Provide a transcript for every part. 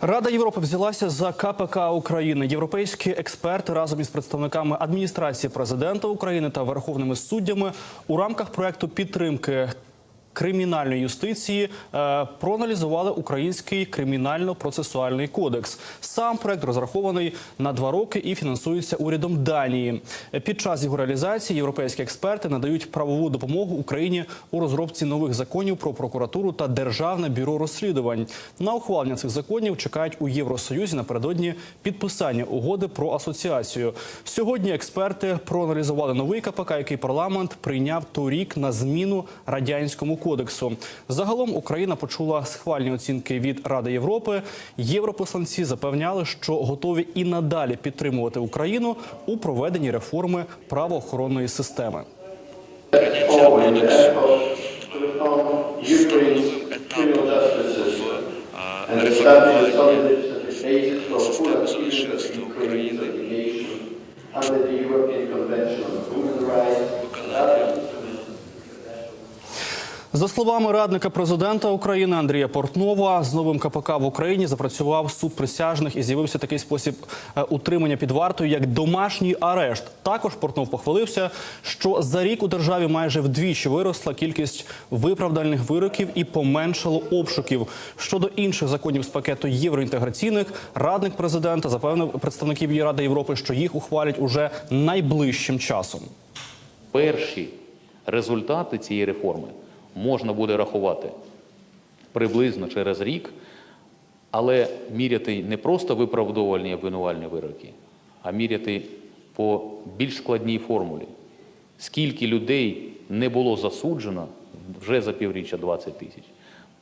Рада Європи взялася за КПК України. Європейські експерти разом із представниками адміністрації президента України та верховними суддями у рамках проекту підтримки. Кримінальної юстиції е, проаналізували український кримінально-процесуальний кодекс. Сам проект розрахований на два роки і фінансується урядом Данії. Під час його реалізації європейські експерти надають правову допомогу Україні у розробці нових законів про прокуратуру та державне бюро розслідувань. На ухвалення цих законів чекають у Євросоюзі напередодні підписання угоди про асоціацію. Сьогодні експерти проаналізували новий КПК, який парламент прийняв торік на зміну радянському кодексу. Загалом Україна почула схвальні оцінки від Ради Європи. Європосланці запевняли, що готові і надалі підтримувати Україну у проведенні реформи правоохоронної системи. Ukraine's obligation under the European Convention on Human Rights За словами радника президента України Андрія Портнова, з новим КПК в Україні запрацював суд присяжних і з'явився такий спосіб е, утримання під вартою, як домашній арешт. Також Портнов похвалився, що за рік у державі майже вдвічі виросла кількість виправдальних вироків і поменшало обшуків. Щодо інших законів з пакету євроінтеграційних, радник президента запевнив представників Ради Європи, що їх ухвалять уже найближчим часом. перші результати цієї реформи можна буде рахувати приблизно через рік, але міряти не просто виправдовувальні обвинувальні вироки, а міряти по більш складній формулі. Скільки людей не було засуджено вже за півріччя 20 тисяч,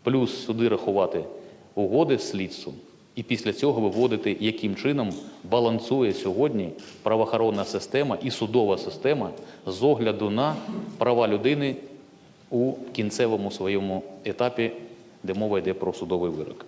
плюс сюди рахувати угоди з слідством, і після цього виводити, яким чином балансує сьогодні правоохоронна система і судова система з огляду на права людини у кінцевому своєму етапі, де мова йде про судовий вирок.